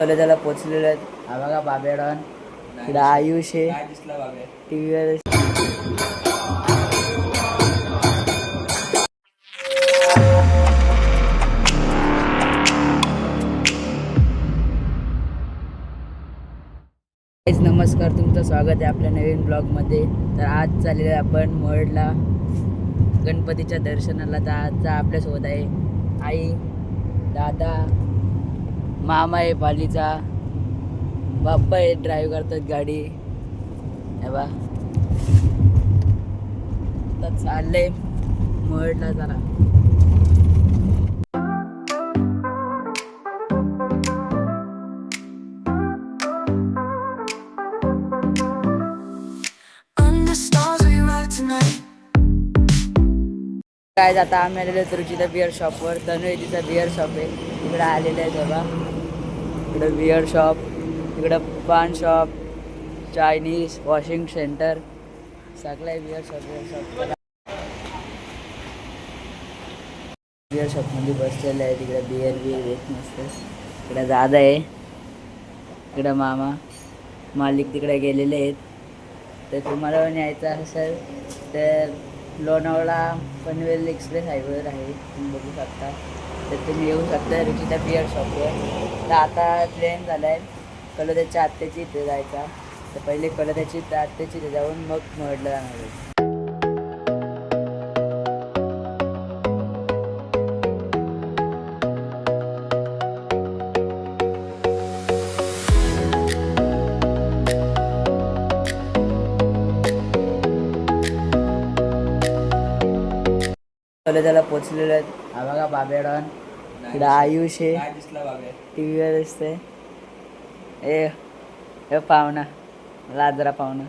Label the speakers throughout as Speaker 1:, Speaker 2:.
Speaker 1: कॉलेजाला पोचलेलो आहेत. हा बघा बाबेडॉन. इकडं आयुष आहे.
Speaker 2: दिसला बाबे?
Speaker 1: टी व्हीवर नमस्कार. तुमचं स्वागत आहे आपल्या नवीन ब्लॉगमध्ये. तर आज चाललेलो आहे आपण मरडला. गणपतीच्या दर्शनाला. तर आजचा आपल्यासोबत आहे आई दादा मामा आहे पालीचा बाप्पा आहे ड्राईव्ह करतात गाडी. हे बा. आता चाललंय मरडला जरा. काय आता आम्ही आलेलो आहे बिअर शॉपवर तनु बिअर शॉप आहे. तिकडं आलेलं आहे तेव्हा इकडं बिअर शॉप इकडं paan shop Chinese washing centre सगळं आहे beer shop beer shop beer शॉपमध्ये बसलेलं आहे तिकडं बिअर बिअर येत नसते इकडं दादा आहे. इकडं मामा. मालिक तिकडे गेलेले आहेत. तर तुम्हाला पण यायचं असेल तर लोणावळा पनवेल एक्सप्रेस हायवेवर आहे. तुम्ही बघू शकता. तर तुम्ही येऊ शकता रुचिता बिअर शॉपवर तर आता ट्रेन झाला आहे कलोद्याच्या आत्याची इथे जायचा. तर पहिले कलोद्याची आत्याची इथे जाऊन मग म्हटलं जाणार आहे. कलोद्याला पोचलेलो आहेत. हा बघा बाबेडॉन. इकडं आयुष आहे.
Speaker 2: काय दिसला बाबे.
Speaker 1: टी व्हीवर दिसते ए हे पाहुणा लाजरा पाहुणा.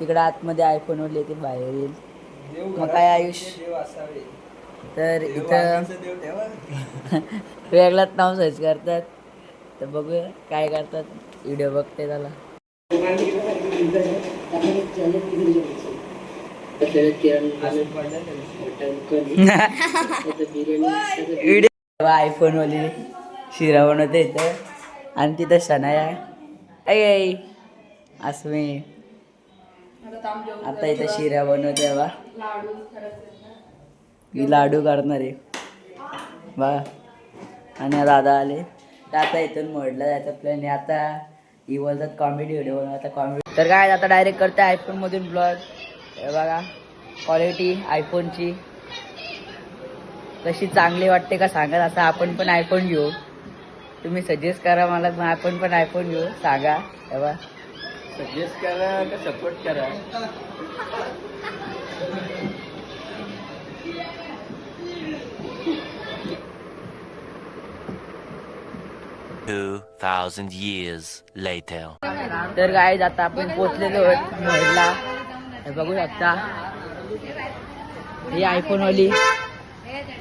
Speaker 1: तिकडं आतमध्ये आयफोनवर येते बाहेर येईल.
Speaker 2: देव
Speaker 1: मग काय आयुष?
Speaker 2: देव असावे.
Speaker 1: तर इथं
Speaker 2: वाघाचं देव ठेवा.
Speaker 1: वेगळाच नाव सर्च करतात. तर बघूया काय करतात. व्हिडिओ बघते त्याला. व्हिडिओ आयफोन वाली शिरा बनवते इथं. आणि तिथं शनाया. ऐ असं मी. आता इथं शिरा बनवते बा मी लाडू करणार. आहे बा आणि दादा आले. तर आता इथून मोडला जायचं प्लॅन आता ही बोलतात कॉमेडी व्हिडिओ बनवता कॉमेडी तर काय आता डायरेक्ट करते आयफोनमधून ब्लॉग हे बघा क्वालिटी आयफोनची कशी चांगली वाटते का सांगा आता आपण पण आयफोन घेऊ. तुम्ही सजेस्ट करा मला मग आपण पण आयफोन घेऊ. सांगा हे बघा.
Speaker 2: सजेस्ट करा का सपोर्ट करा?
Speaker 3: Two thousand years later.
Speaker 1: तर काय आता आपण पोचलेलो आहोत मोहडला हे बघू शकता ही आयफोन वाली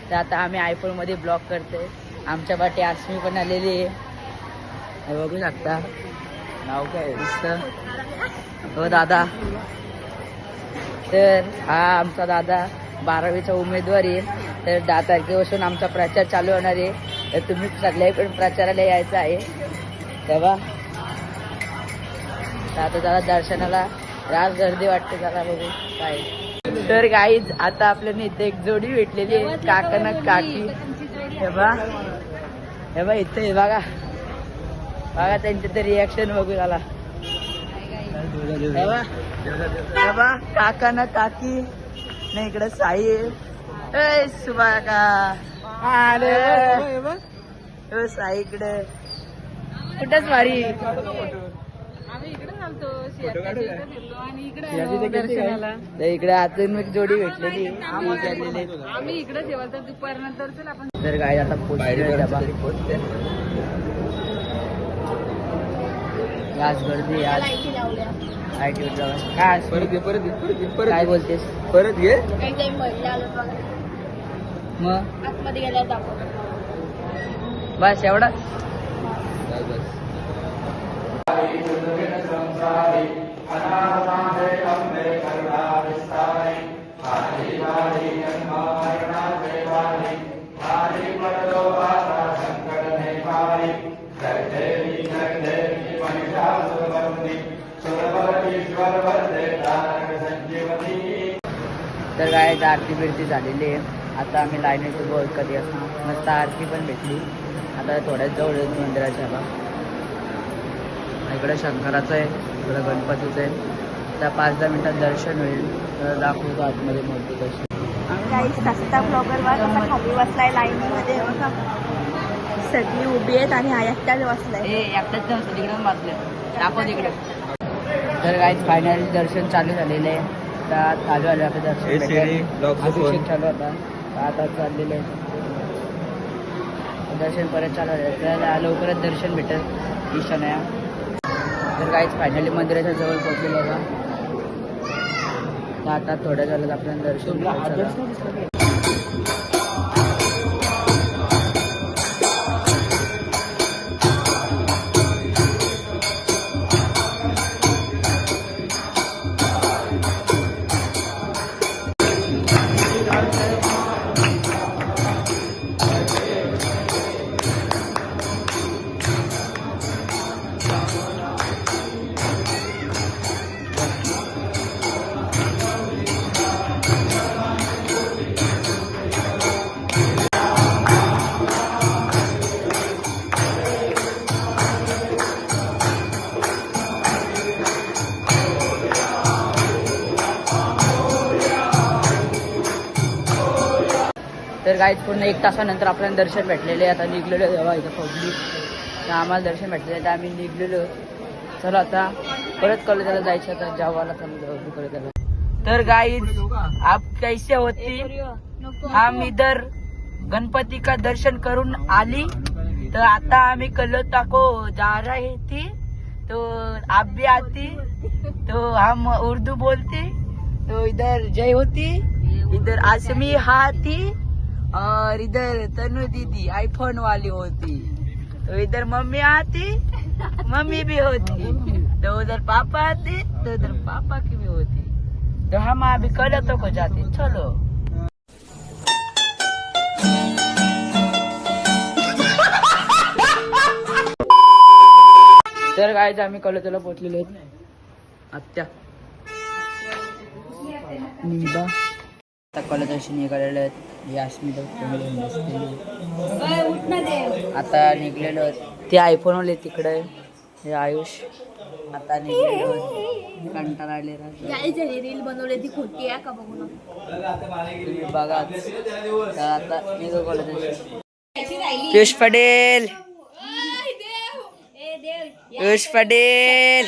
Speaker 1: तर आता आम्ही आयफोनमध्ये ब्लॉक करते आमच्या पाठी आसमी पण आलेली आहे. हे बघू शकता नाव काय दिसतं. हो दादा. तर हा आमचा दादा बारावीचा उमेदवार आहे. तर दहा तारखेपासून आमचा प्रचार चालू होणार आहे. तर तुम्ही सगळ्या पण प्रचाराला यायचं आहे. तेव्हा. आता दादा दर्शनाला रास गर्दी वाटते जरा बघू काय. तर गाईज आता आपल्याला इथे एक जोडी भेटलेली आहे. काकाना काकी हे बा. हे बा इथे हे बघा. बघा त्यांचे ते रिॲक्शन बघू झाला हे बा. हे बा काका ना काकी. नाही इकडे साई आहे. ए सुबा का अरे ओ साई इकडे. कुठंच तर इकडे आतून एक जोडी भेटलेली. ती विचारलेली. तर काय आता पोचलोय डबा. आज गर्दी आज आय टी काय
Speaker 2: परत घे परत घे परत घे परत
Speaker 1: काय. बोलतेस?
Speaker 2: परत घे
Speaker 1: मग?
Speaker 4: आतमध्ये गेल्यावर दाखव
Speaker 1: बस एवढा?
Speaker 2: बस.
Speaker 1: तर काय आरती बिरती झालेली आहे. आता आम्ही लाईनीचं उभं कधी असणार मस्त आरती पण भेटली. आता थोड्याच जवळ मंदिराच्या बा इकडे शंकराचं आहे इकडे गणपतीचं आहे. त्या पाच दहा मिनिटात दर्शन होईल. तर दाखवतो आतमध्ये मूर्ती कशी.
Speaker 4: काही सस्ता ब्लॉगर वर कसा खाली बसलाय लाईन मध्ये बघा सगळी उभी आहेत आणि हा एकटाच बसलाय.
Speaker 1: ए एकटाच दाखव तिकडे. तर काय फायनल दर्शन चालू झालेलं आहे. आता चालू आलं आपलं दर्शन अभिषेक. चालू होता तर आता चाललेलं आहे. दर्शन परत चालू झालं. त्याला लवकरच दर्शन भेटेल. ईशान्या. तर काहीच फायनली मंदिराच्या जवळ पोहोचलेलं आहे आता थोड्या झालं आपल्याला दर्शन गाईत पूर्ण एक तासानंतर आपल्याला दर्शन भेटलेले आता निघलेलो आहे तेव्हा इथं पब्लिक. तर आम्हाला दर्शन भेटलेलं तर आम्ही निघलेलो. चला आता परत कॉलेजाला जायचं आता जावाला चालू त्याला तर गाईज आप कैसे होती हम इधर गणपती का दर्शन करून आली. तर आता आम्ही कलोता टाको जा रहे थे. तो आप भी आती. तो हम उर्दू बोलते. तो इधर जय होती. इधर आसमी हाती. इधर तनु दीदी आईफोन वाली होती. तो इधर मम्मी आती मम्मी भी होती. तो उधर पापा आते तो उधर पापा की भी होती. तो हम अभी कलतों को जाते. चलो. तर काय आम्ही कलतोला पोहोचलेलो आहेत. आत्या. निदा. आता निघालेले आहेत. यास्मिता फॅमिली बसलेली आता निघलेलो. ते आयफोन वाले तिकडे. हे आयुष. आता निघलेलो. कंटाळा
Speaker 4: रील बनवली ती खोटी आहे का बघू
Speaker 1: तर आता निघू कॉलेजाशी पियुष पटेल. पियुष पटेल.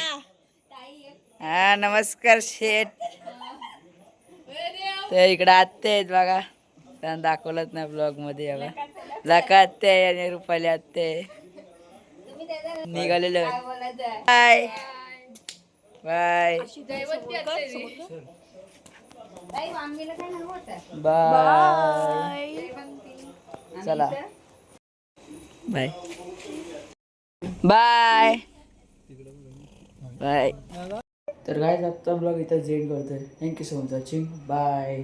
Speaker 1: हा नमस्कार शेठ. तर इकडं आत्ते आहेत बघा. त्यांना दाखवलंच नाही ब्लॉगमध्ये बघा लका आत्ते आहे आणि रुपाली आत्ते आहे. निघालेलो. बाय बाय बाय चला. बाय बाय बाय तर गायज आजचा ब्लॉग इथं जेंड करतोय. Thank you so much watching bye